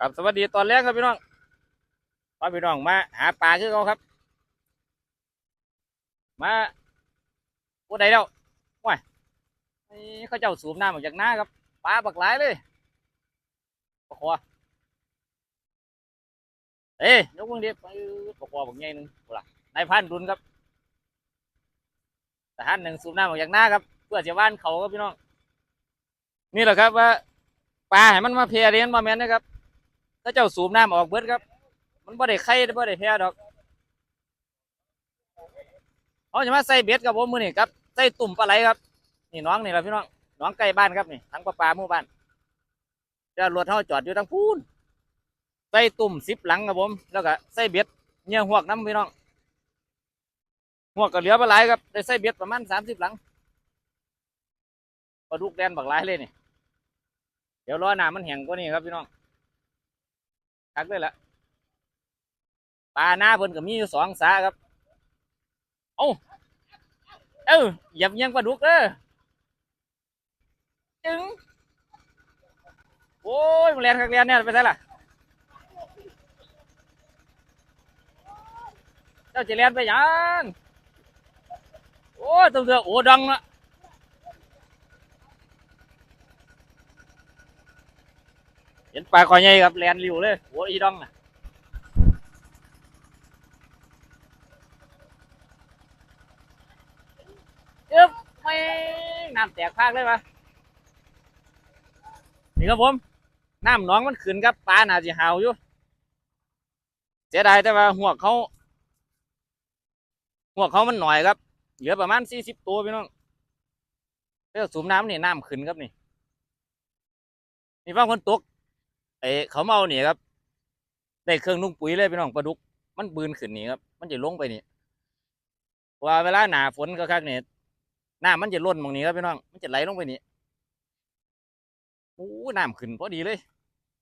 ครับสวัสดีตอนแรกครับพี่น้องพาพี่น้องมาหาปลาคือเขาครับ มาผู้ใดแล้วว้ายนี่เขาเจ้าสูบน้ำออกจากหน้าครับปลาบักหลายเลยปลาคอเอ้ยยกมือดิปลาปลาคอบักใหญ่หนึ่งกูล่ะนายพันดุนครับทหารหนึ่งสูบน้ำออกจากหน้าครับ เพื่อจะว่านเขาครับพี่น้อง นี่แหละครับว่าปลาให้มันมาเพียเรียนมาแมนนะครับ ถ้าเจ้าสูบน้ำออกเบิดครับ มันบ่ได้ไข่บ่ได้แพ้ดอกเอาจะมาใส่เบ็ดกับผมมือนี่ครับใส่ตุ่มปลาไหลครับ นี่น้องนี่แหละพี่น้องน้องใกล้บ้านครับนี่ทั้งปลาปลาหมู่บ้านจะรถเฮาจอดอยู่ทั้งพูนใส่ตุ่มสิบหลังครับผม แล้วก็ใส่เบ็ดเงี้ยหวกน้ำพี่น้องหวกก็เหลือปลาไหลครับได้ใส่เบ็ดประมาณสามสิบหลังปลาดุกแดนบักหลเลยนี่เดี๋ยวรอหนามันแห้งกว่านี้ครับพี่น้อง คักเลยละปลาหน้าเพิ่นก็มีอยู่สองสาครับเอ้าเออเหยียบเงี้ยงปลาดุกเด้อจึงโอ้ยมันเรียนคักเรียนเนี่ยไปได้ล่ะเจ้าจะเรียนไปยังโอ้ตัวเสือโอ้ดังละ ห็นปลาคอยใหญ่ครับเรียนริวเลยโอ้ยอีดังน่ะยึบไม่น้ำแตกพากเลยวะนี่ครับผมน้ำหนองมันขึ้นครับปลาหนาจะหาวอยู่เสียดายแต่ว่าหัวเขาหัวเขามันหน่อยครับเหลือประมาณสี่สิบตัวพี่น้องเรื่องสูบน้ำนี่น้ำขึ้นครับนี่นี่ฟังคนตก ไอ้เขาเมาเนี่ยครับได้เครื่องนุ่งปุ๋ยเลยพี่น้องปลาดุก มันบืนขึ้นนี่ครับ มันจะลงไปนี่เว่าเวลาหนาฝนก็คักเนี่ยน้ำมันจะล้นมองนี้ครับพี่น้อง มันจะไหลลงไปนี่โอ้น้ำขึ้นพอดีเลย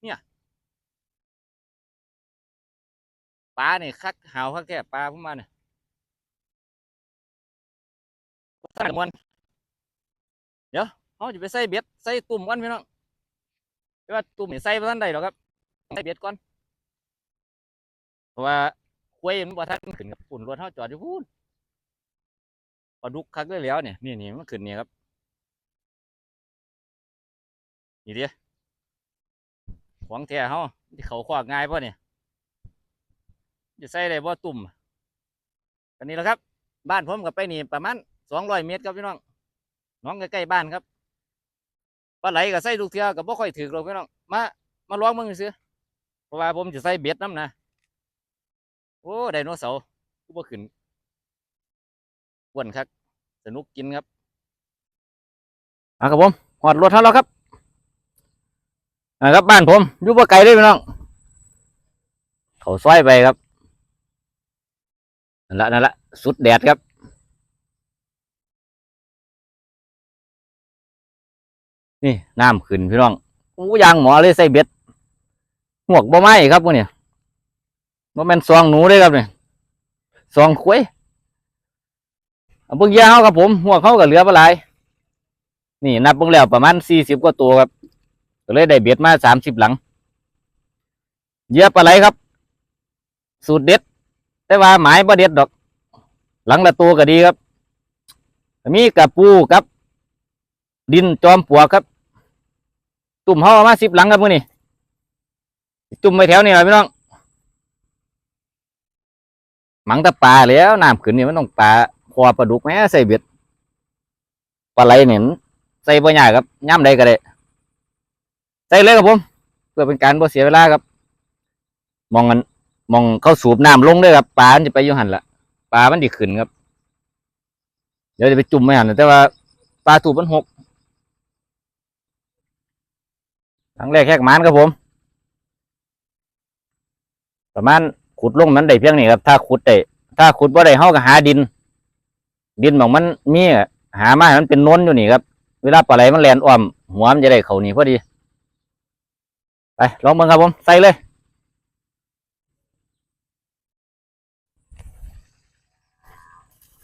เนี่ยปลาเนี่ยคักหาวคักแค่ปลาพวกมันเนี่ยตั้งมันเดี๋ยวเขาจะไปใส่เบ็ดใส่ตุ่มกันพี่น้อง แต่ว่าตุ่มนี่ใส่ไม่ทันใดหรอกครับใส่เบ็ดก่อนเพราะว่าคุยมันบ่ทันขึ้นกับฝุ่นรถเขาจอดอยู่พูนปลาดุกคักได้แล้วเนี่ยนี่นี่มันขึ้นเนี่ยครับนี่เดียของแท้เขาที่เขาขวากง่ายป่ะเนี่ยจะใส่ได้บ่ตุ่มอันนี้แหละครับ บ้านผมกับไปนี่ประมาณสองร้อยเมตรครับพี่น้องน้องใกล้ๆบ้านครับาไหลกับใส่ลูกเทือกับบ่ค่อยถือหรอกพี่น้องมามาลองมึงซื้อเพราะว่าผมจะใส่เบ็ดน้ำนะโอ้ไดโนเสาร์กูบ่ขึ้นอ้วนครับสนุกกินครับอะครับผมหอดรถเท่าแล้วครับอะครับบ้านผมอยู่บ่ไกลเลยพี่น้องเขาซอยไปครับนั่นละนั่นละสุดแดดครับ นี่น้ำขึ้นพี่น้องอู้ยางหมอเลยใส่เบ็ดหมวกบ่ไม้ครับพวกเนี่ยบ่แม่นซองหนูเลยครับเนี่ยซองคุ้ยเอาเบิ่งยาวครับผมหัวเขาก็เหลือปลาไหลายนี่นับเบิ่งแล้วประมาณสี่สิบกว่าตัวครับก็เลยได้เบ็ดมาสามสิบหลังเยื่อปลาไหลครับ สูตรเด็ด แต่ว่าหมายบ่เด็ดดอก หลังละตัวก็ดีครับ มีกระปูกับ ดินจอมปลวกครับ ตุ่มเขาเอามาสิบหลังครับมื้อนี้จุ่มไปแถวนี้เลยพี่น้องหมังตะปลาแล้วน้ำขึ้นนี่มันต้องปลาคอปลาดุกแม่ใส่เบ็ดปลาไหลเนี่ยมันใส่บ่ยากครับย่ำใดก็ได้ใส่เลยครับผมเพื่อเป็นการบ่เสียเวลาครับ มองกันมองเข้าสูบน้ำลงเลยครับปลามันจะไปยู่หันละปลามันดิขึ้นครับ เดี๋ยวจะไปจุ่มไม่หันแต่ว่าปลาตูบมันหก ครั้งแรกแค่มานครับผม ประมาณขุดลงมันได้เพียงนี้ครับ ถ้าขุดได้ถ้าขุดบ่ได้เฮาก็หาดิน ดินของมันมีอะหามาให้มันเป็นโน้นอยู่นี่ครับ เวลาปลาไหลมันแลนอ้อมหัวมันจะได้เขานี่พอดี ไปลองเบิ่งครับผม ใส่เลย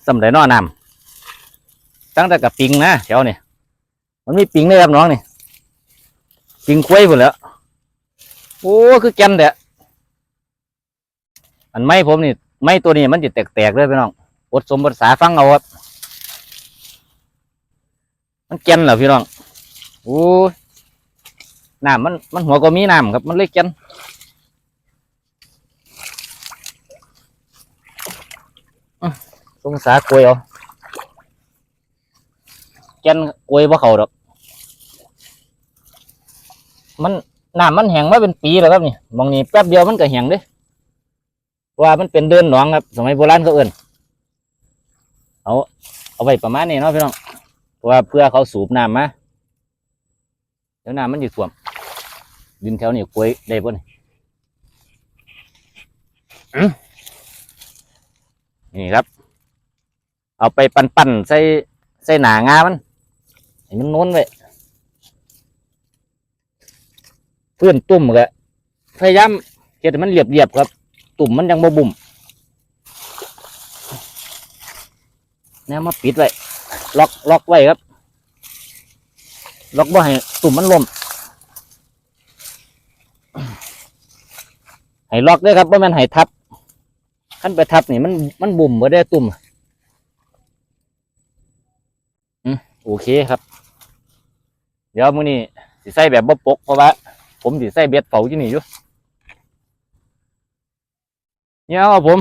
สำเร็จนอน้ำตั้งแต่กับปิงนะแถวนี่มันมีปิงเลยครับน้องนี่ ปิงคุ้ยหมดแล้วโอ้คือแก่นเด้ออันไม้ผมนี่ไม้ตัวนี้มันจะแตกๆเลยพี่น้องอดสมบทสาฟังเอาครับมันแก่นเหรอพี่น้องโอ้น้ำมันมันหัวก็มีน้ำครับ มันเลยแก่นสงสารกล้วยเอาแกนกล้วยบ่เขาดอก มันน้ำมันแห้งมาเป็นปีแล้วครับนี่มองนี้แป๊บเดียวมันก็แห้งเด้ว่ามันเป็นเดินหนองครับ สมัยโบราณเขาเอิ่นเอาเอาไว้ประมาณนี้เนาะพี่น้องว่าเพื่อเขาสูบน้ำมาเดี๋ยวน้ำมันอยู่ท่วม ดินแถวนี้กล้วยได้ป่ะนี่นี่ครับ เอาไปปั่นๆใส่ใส่หนางามันให้มันโน้นไว้ เพื่อนตุ่มก็พยายามเฮ็ดมันเรียบๆครับ ตุ่มมันยังบ่บุ่มแนวมาปิดไว้ล็อกล็อกไว้ครับ ล็อกบ่ให้ตุ่มมันล่มให้ล็อกด้วยครับบ่แม่นให้ทับขั้นไปทับนี่มันมันบุ่มบ่ได้ตุ่มอืมโอเคครับ เดี๋ยวมื้อนี้สิใส่แบบบ่ปกเพราะว่า ผมสิใส่เบ็ดเผาอยู่นี่อยู่เนี่ยครับผม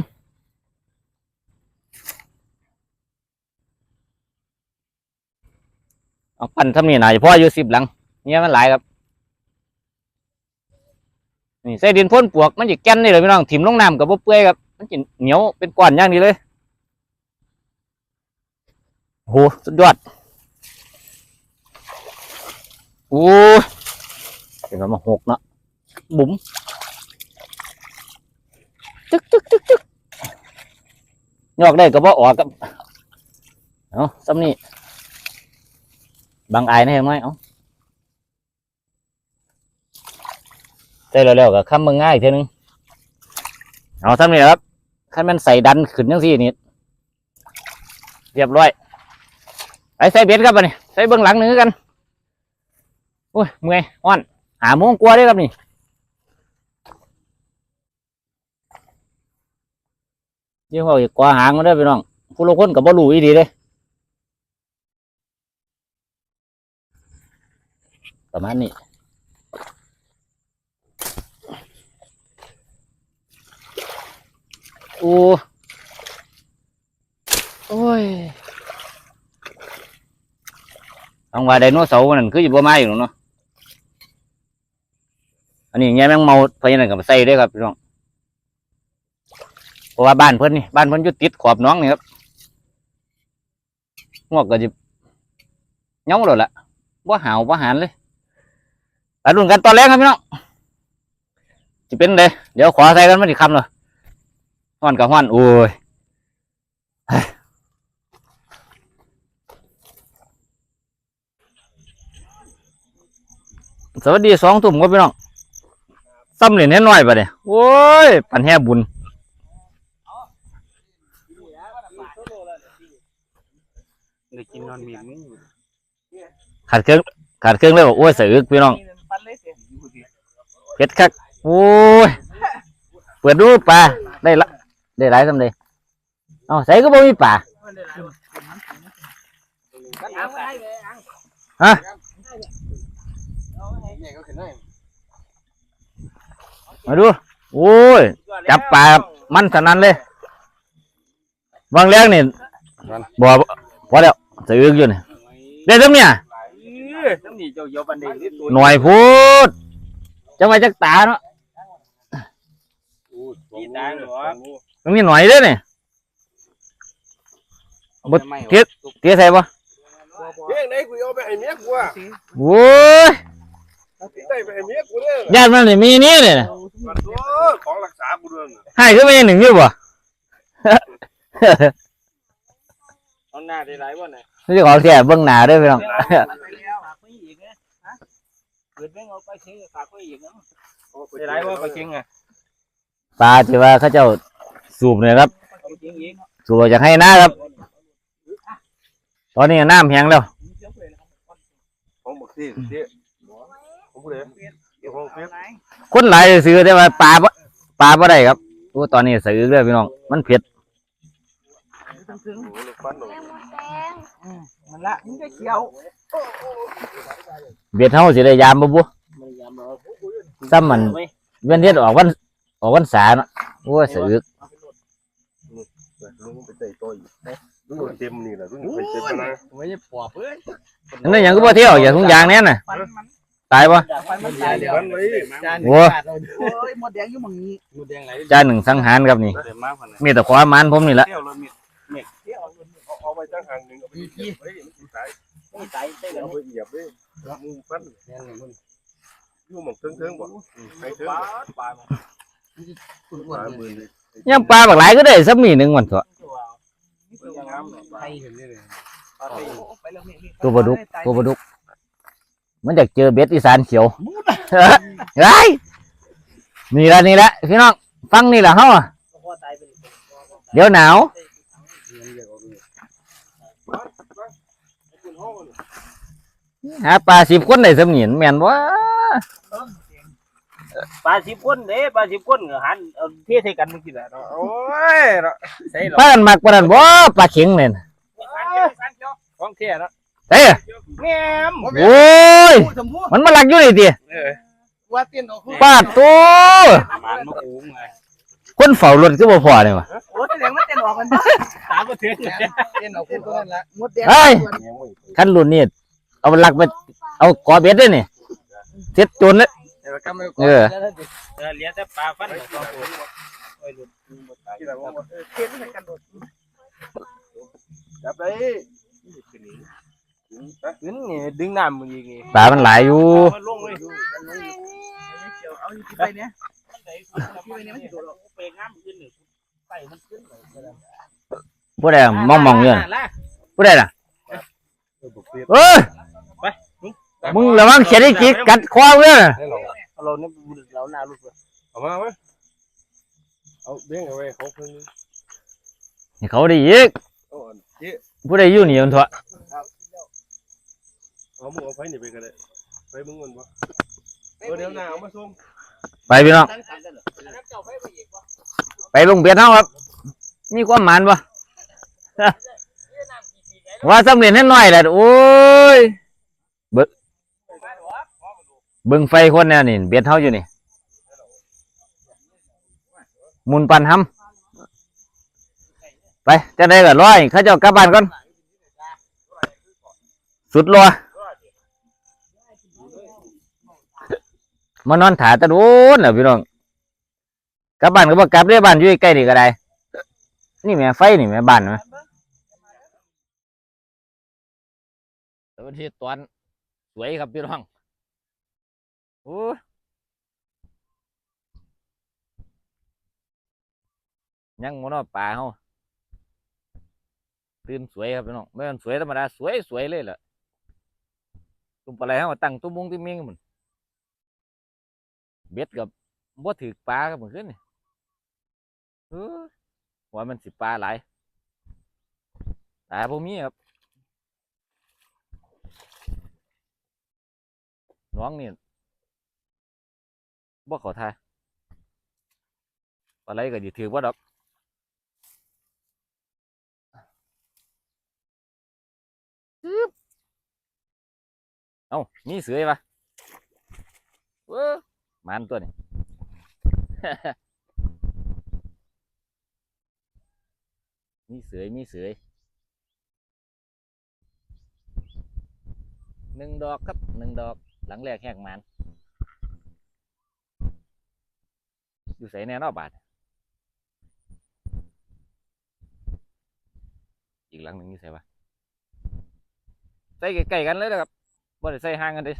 เอาปั่นทำนี่หน่อยเพราะอยู่สิบหลังเนี่ยมันหลายครับนี่ใส่ดินพ่นปวกมันจะแก่นนี่เลยพี่น้องถิ่มลงน้ำกับบ่เปื่อยครับมันจะเหนียวเป็นก้อนอย่างนี้เลยโหสุดยอดโอ้ เป็นว่ามาหกเนาะบุ๋มจึกจึกจึกจึกยอกได้ก็บ่ออกกับเอาซ้ำนี่บางอายนะเห็นไหมเอาได้แล้วแล้วก็ค้ำมึงง่ายอีกเท่านึงเอาซ้ำนี่ครับขั้นมันใส่ดันขึ้นยังสี่นี่เรียบร้อยไปใส่เบ็ดครับอันนี้ใส่เบื้องหลังหนึ่งกันโอ้ยเมื่อยอ่อน หาโมงกลัวได้ครับนี่ยี่ยมว่าอีกกว่าหางมันได้พี่น้องผู้ลงคนกับบ่รู้อีดีเลยประมาณนี้โอ้โอ้ยต้องว่าไดโนเสาร์นั่นคืออยู่บ่มาอยู่เนาะ อันนี้แง่แมงเมาพรานั้นก็มาใส่ด้วยครับพี่น้องเพราะว่าบ้านเพิ่นนี่บ้านเพิ่นอยู่ติดขอบน้องนี่ครับงอกก็จะเงาเลยล่ะว่าหาวว่าหานเลยไปรุ่นกันตอนแรกครับพี่น้องจะเป็นเลยเดี๋ยวขอใส่กันไม่ดีคำเลยห้อนกับห้อนโอ้ยสวัสดีสองทุ่มครับพี่น้อง ซ้ำเหรียญแน่น้อยปะเนี่ยโอ้ย ปันแห่บุญได้กินนอนมีมึงขาดเครื่องขาดเครื่องเลยบอกโอ้ยสะอึกพี่น้องปันเลยเสียเผ็ดคักโอ้ยเปิดดูปลาได้ละได้หลายสำเลยเอาใส่ก็บ่มีปลาฮะ มาดู โอ้ย จับปลามันสนั้นเลย บางแรงนี่บ่พอแล้วสะอึกอยู่นี่ได้ทั้งเนี่ยน้ำหนีเจ้าเยาบันเดงที่ตัวหน่อยพูดจะมาจากตาเนาะกินได้หรอมันมีหน่อยเด้อนี่บ่เทียบเตี้ยใส่ปะเพียงไหนกูเอาไปให้เมียกูอะโว้ย ได้ไปเมียกูเนี่ยญาติมันนี่มีนี่เลยนะมันตัวของรักษากูด้วยให้ขึ้นมาหนึ่งอยู่บ่ เอาหน้าได้หลายวันน่ะนี่ของแท้เบื้องหน้าเด้วยพี่น้อง ฝากไว้อีกนะฮะเกิดไม่เอาไปเช็คฝากไว้อีกนะได้หลายว่าไปเช็คไงปลาที่ว่าเขาเจ้าสูบเนี่ยครับไปเช็คอีกสูบออกจากให้หน้าครับ ตอนนี้น้ำแห้งแล้ว ของบักซี่เตี้ย ผมกูเลยโจ้าของเฟซคนหลายซื้อแต่ว่าปลาบ่ปลาบ่ได้ครับโอ้ตอนนี้ซื้อเด้อพี่น้อง มันเผ็ดถึงโอ้ลูกปั้นหนูมันละมันจะเขียวเบ็ดเฮาสิได้ยามบ่บุไม่ยามเราซ้ำมันเว้นเฮ็ดออกวันออกวันษาเนาะโอ้ซื้อลุงไปใส่ตัวอีกลุงเต็มนี่แหละลุงไปเต็มนะไม่ใช่ปอบเอ้ยอันนั้นหยังก็บ่เที่ยวอย่าทุกอย่างแน่น่ะฟันมัน ตายบ่ฟันมันตายเดียวปั้นไว้จานโอ้โอ้ยหมดแดงอยู่หมองนี้หมดแดงไหลจานหนึ่งสังหารครับนี่เต็มมากพันเลยมีแต่ความมันผมนี่แหละเที่ยวเลยมีเที่ยวเอาไปจ้างห่างหนึ่งเอาไปเหยียบเฮ้ยมันตายไม่ตายได้เหรอเอาไปเหยียบเลยมึงปั้นยู่หมองเทิงๆบ่ไปเทิงปลาปลาปลามือเลยยังปลาบักหลายก็ได้สักมีหนึงวันเถอะใครเห็นได้เลยตัวปลาดุก ตัวปลาดุก มันอยากเจอเบ็ดอีสานเขียวเฮ้ยนี่ละนี่ละพี่น้องฟังนี่ละเฮาอะเดี๋ยวหนาวหาปลาสิบคนได้สำเนียนแม่นบ่ปลาสิบคนเด้ปลาสิบคนก็หันเอาเทใส่กันมึงกินอะเนาะโอ้ยเนาะใส่หรอปลากันมักปลานั้นบ่ปลาเข็งเนี่ยน่ะของเท่เนาะ เอ้ยแง่มโอ้ยสมมุติมันมาลักอยู่นี่ติว่าเตี้ยนออกปาดตัวมันมาโอ้งไงคนเฝ้ารถคือบ่พอนี่วะโอ้ยแดงมันเตี้ยนออกกันตามมาถึงเตี้ยนออกคนตัวนั้นละมดแดงเฮ้ยคันรุ่นนี้เอามันลักไปเอากอเบ็ดเด้นี่เซ็ตโจรเลยเดี๋ยวกำมือเออเออเหลี้ยแต่ปลาฟันก็โอ้ยที่ไหนว่าเตี้ยนใส่กันโดดจับไปขึ้นนี่ดึงน้ำมึงอีกนี่ปลามันหลายอยู่มันลงเลยเอาที่ไปเนี่ยที่ไปเนี่ยมันโดดไปน้ำขึ้นนี่ไปมันขึ้นผู้ใดมองมองๆอยู่น่ะผู้ใดล่ะเอ้ยมึงระวังเขียดไอ้จิกกัดคอเว้ยให้เราเราเนี่ยเราหน้าลูกเลยเอามาไหมเอาเบี้ยงเอาไว้เขาเพิ่งให้เขาได้อีกเอาอันเจ๊ผู้ใดอยู่นี่มันเถอะ เอามึงเอาไปนี่ไปกันเลยไปมึงมันบ่เออเดี๋ยวหน้าเอามาส่งไปพี่น้อง ไปลงเบียดเฮาครับ มีความหมานบ่ว่าสำเร็จให้หน่อยแหละโอ้ย เบิ่งเบิ่งไฟคนแน่นี่เบียดเฮาอยู่นี่หมุนปันหำไปจะได้ก็ร้อยเขาเจ้ากลับบ้านก่อน สุดรอ มานอนถาตะโดนน่ะพี่น้องกลับบ้านก็บ่กลับเด้บ้านอยู่ใกล้ๆนี่ก็ได้ นี่แม่ไฟนี่แม่บ้านแม่สวัสดีตอนสวยครับพี่น้องโอ้ยยังมันว่าป่าเฮาตื่นสวยครับพี่น้องไม่มันสวยธรรมดาสวยสวยเลยแหละตุ้มปลาไหลเฮาตั้งตุ้มมุงตุ้มมิงมัน เบ็ดกับบ่ถือปลาครับเหมือนกันนี่เออว่ามันสิปลาหลายแต่พวกมีครับน้องนี่บ่ขอทายปลาไหลก็ดีถือว่าดอกจึ๊บเอ้ามีเสือปะเว้อ มันตัวนี้ มีเสือยมีเสือยหนึ่งดอกครับหนึ่งดอกหลังแรกแหกมันอยู่ใส่แน่นอบาทอีกหลังหนึ่งอยู่ใส่ปะใส่ใกล้ๆกันเลยนะครับบ่ได้ใส่ห่างกันเลย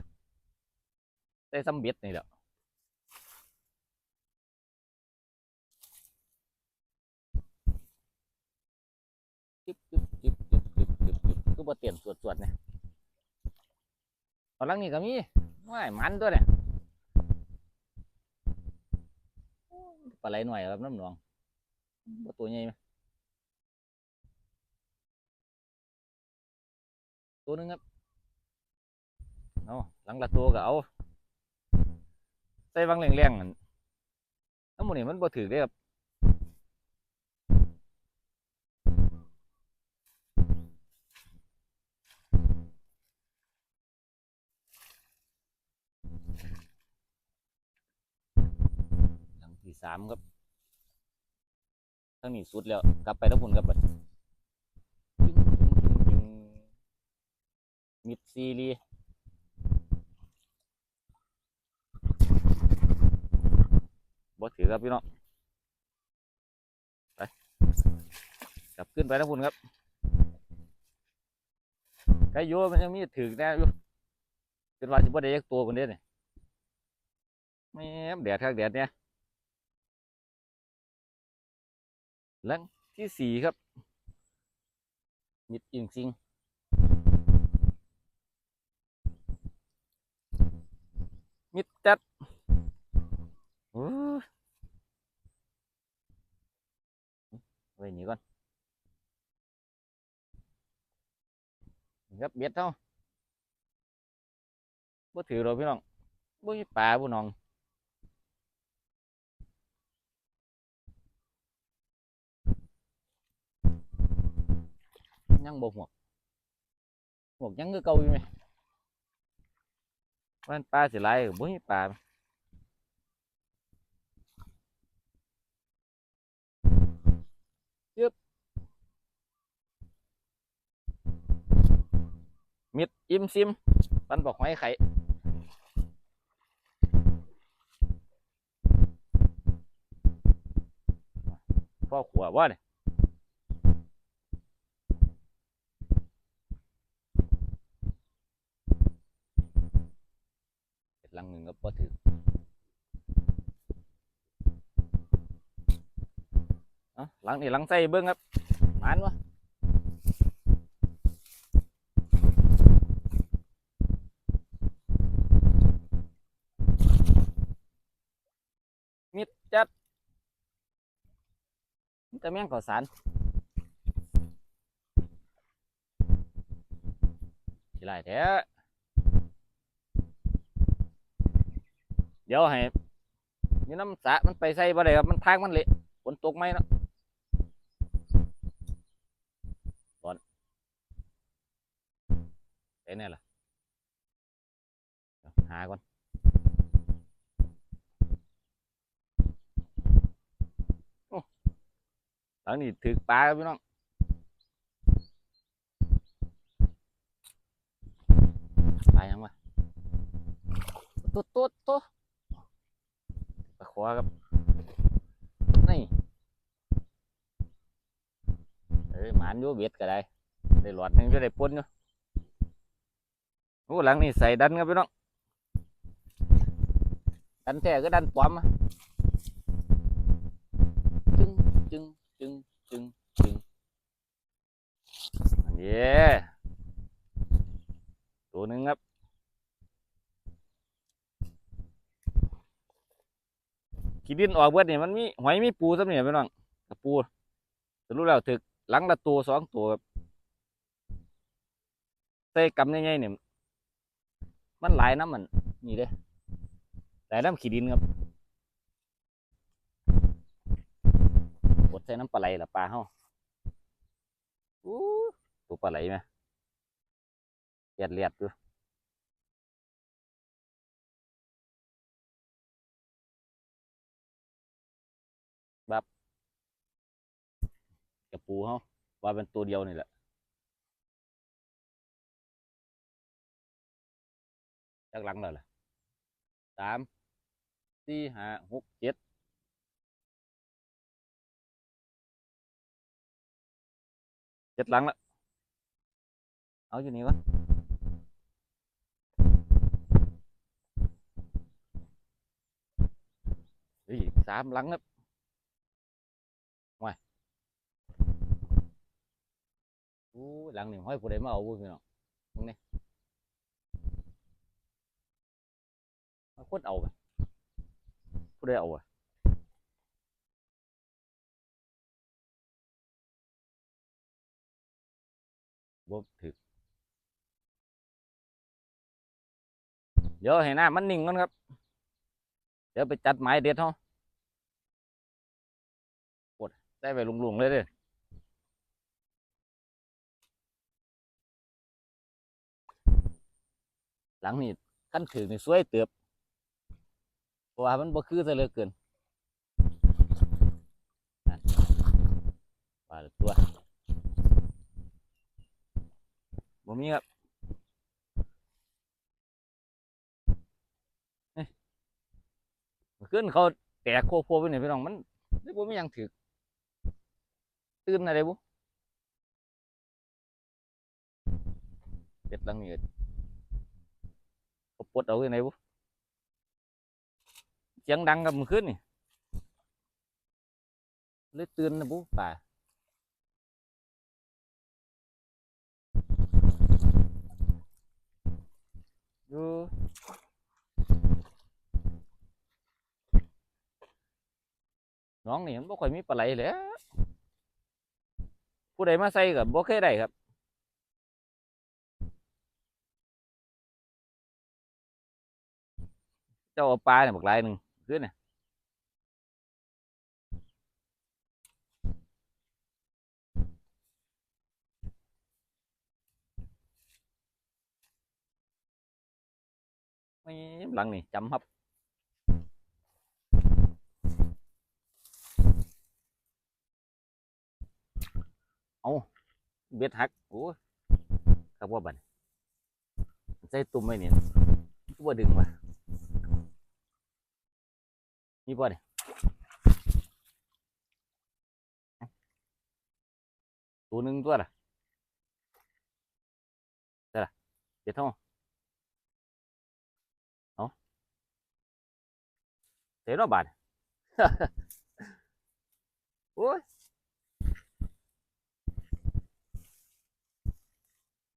ใส่ซ้ำเบ็ดนี่แหละ จิ๊บจิ๊บจิ๊บจิ๊บจิ๊บจิ๊บจิ๊บคือบ่เตียนสวดสวดเนี่ยเอาหลังนี้ก็มีว้ายมันตัวเนี่ยปลาไหลหน่อยครับน้ำหนองบ่ตัวใหญ่ไหมตัวนึงครับเอาหลังละตัวก็เอาใส่บางแรงๆนั่นทั้งหมดนี่มันบ่ถือเด้ครับ สามครับทั้งนี้สุดแล้ว กลับไปทั้งพุ่นครับบัดจึงจึงจึงจึงมิดซีรีส์บ่ถือครับพี่น้องไปกลับขึ้นไปนะคุณครับไก่โยมันยังมีถือแน่อยู่เป็นว่าจะบ่ได้ยักตัวคนเดียวนี่แม่แดดข้างแดดเนี่ย หลังที่สี่ครับมิดอิงซิงมิดจัดโอ้ยไว้นี่ก่อนครับเบ็ดเท่าบ่ถือเราพี่น้องบ่มีปลาบ่น้อง ยังบ่หวกหวกยังคือเก่าอยู่ไหมว่ามันปล ยเห็ดลังหนึ่งก็พอถือเอาหลังนี่หลังใส่เบิ้งครับหมานวะมิดจัดมิแต่แม่งก่อสารสิไรแท้ เดี๋ยวให้นี่น้ำสะมันไปใส่บ่ได้ครับมันทางมันเละฝนตกไหมเนาะตอนไปเนี่ยล่ะเดี๋ยวหาก่อนหลังนี้ถือปลาพี่น้องปลายังวะตุ๊ดตุ๊ดตุ๊ด วาครับนี่เออหมานอยู่เบ็ดก็ได้ ได้หลอดหนึงจะได้ปนอยู่โอ้หลังนี่ใส่ดันครับพี่น้องดันแท้ก็ดันปลอมอะจึงจึง จึงจึงจึงอันนี้ตัวหนึ่งครับขี ดินออกเบิดนี่มันมีหอยมีปูซ้ำเนี่ยพี่น้องกับปูสรุปแล้วถึกหลังละตัวสองตัวครับใส่กำยังไงเนี่ยมันหลายน้ำมันนี่เด้หลายน้ำขี้ดินครับกดใส่น้ำปลาไหลละปลาเฮาอู้ตัวปลาไหลไหมเลียดเลียดดูแบ กระปูเฮาว่าเป็นตัวเดียวนี่แหละจักหลังแล้วล่ะสามสี่ห้าหกเจ็ดเจ็ดหลังละเอาอยู่นี่วะสามหลังครับว้ายโอ้ยหลังนี่ห้อยผู้ใดมาเอาบุ้พี่น้องมึงนี่เอาคนเอาไปผู้ใดเอาอะบ่ถึกเดี๋ยวให้น้ำมันนิ่งก่อนครับ เดี๋ยวไปจัดไม้เด็ดเฮาปวดได้ไปลุงๆเลยเด้อ หลังนี่ขั้นถือนี่สวยเติบเพราะว่ามันบ่คือซะเหลือเกินนั่นว่าตัวบ่มีครับขึ้นเขาแตกโคโพไปหน่อยพี่น้องมันไม่บ่มียังถือตื่นอะไรบุเป็ดหลังนี้ก็ ปลดเอาไว้ไหนบุเสียงดังกับมันขึ้นนี่เลยตื่นนะบุป่าอยู่น้องนี่มันบ่ค่อยมีปลาไหลแหล้วผู้ใดมาใส่กับบ่เคยได้ครับ เจ้าเอาปลาเนี่ยบักหลายหนึ่งขึ้นเนี่ยไม่หลังนี่จำครับเอาเบ็ดหักโอ้ยครับว่าบัดใส่ตุ่มไว้เนี่ยคือว่าดึงมา นี่ป่ะเนี่ยตัวหนึ่งตัวละได้ละเดี๋ยวท่าเอาเดี๋ยวรอบาทโอ้ย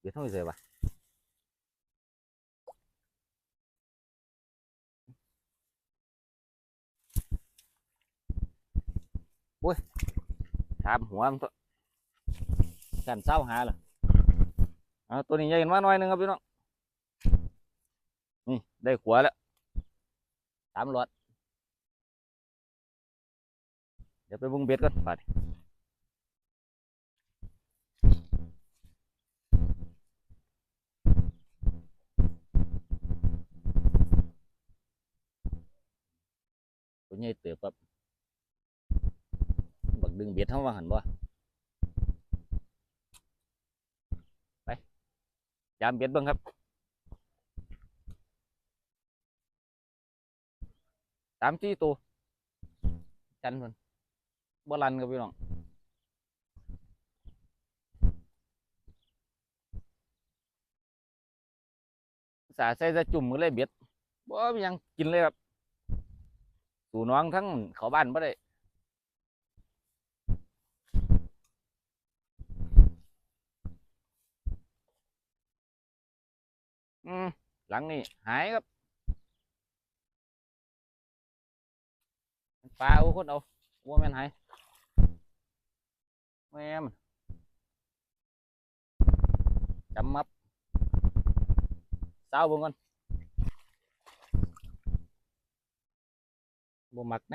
เดี๋ยวท่าไหร่ปะ อ้ยถามหัวมันตัวกันเศร้าหาเลยเอาตัวนี้ใหญ่ขึ้นมาหน่อยหนึงครับพี่น้องนี่ได้ขวาแล้วสามหลอดเดี๋ยวไปบุงเบ็ดก่อนไปตัวใหญ่เติบครับบัก ดึงเบ็ดเท่าว่าหันบ่ไปยามเบ็ดบิ่งครับ สามสี่ตัว จันเพิ่นบ่ลันครับพี่น้องสาใส่จะจุ่มก็เลยเบ็ดบ่มีหยังกินเลยครับสู่น้องทั้งเขาบ้านบ่ได้ อืมหลังนี่หายครับปลาเอาคนเอาว่าแม่นหายแม่มจำมับเศร้าเบิ่งก่อนบ่มักน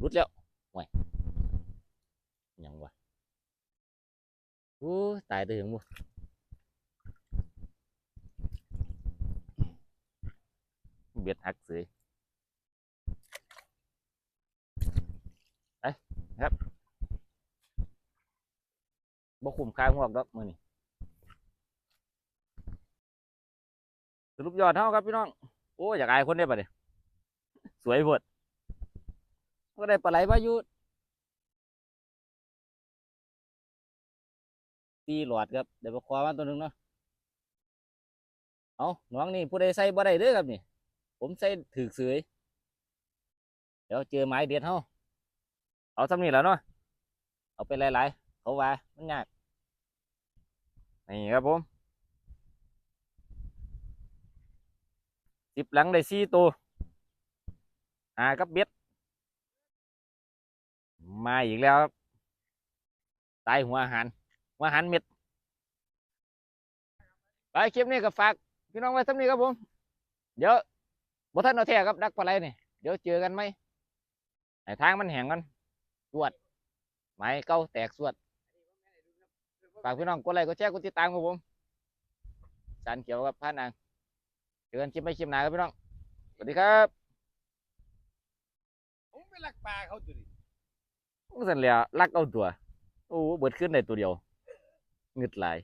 รุดแล้วห่วยหยังวะโอ้ตายได้ถึงบ่เบียดหักเสยไปครับบ่คุมค่าหวกดอกมือนี้สรุปยอดเท่าครับพี่น้อง โอ้อยากอายคนได้ปะเนี่ยสวยหมด ก็ได้ปลาไหลมาอยู่ตีหลอดครับเดี๋ยวไปคว้ามาตัวหนึ่งเนาะเอาน้องนี่ผู้ใดใส่บ่ได้เด้อครับนี่ ผมใส่ถือเสยเดี๋ยวเจอไม้เด็ดเฮาเอาทำนี่แล้วเนาะเอาไปหลายๆเขาว่ามันยากนี่ครับผมสิบหลังได้สี่ตัวหากับเบ็ด มาอีกแล้วครับตายหัวอาหารหัวอาหารเม็ดไปคลิปนี้ก็ฝากพี่น้องไว้สำนี้ครับผม เดี๋ยวบ่ท่านเอาแท้ครับดักปลาไหลนี่เดี๋ยวเจอกันไหมไอ้ทางมันแห้งกันสวดไม้เก้าแตกสวดฝากพี่น้องกดไลค์กดแชร์กดติดตามครับผมสารเขียวกับพานางเจอกันคลิปไม่คลิปหนาครับพี่น้องสวัสดีครับผมไปลักปลาเขาตัวนี้ สั่นแล้วลักเอาตัว โอ้เบิดขึ้นได้ตัวเดียวเงึดหลาย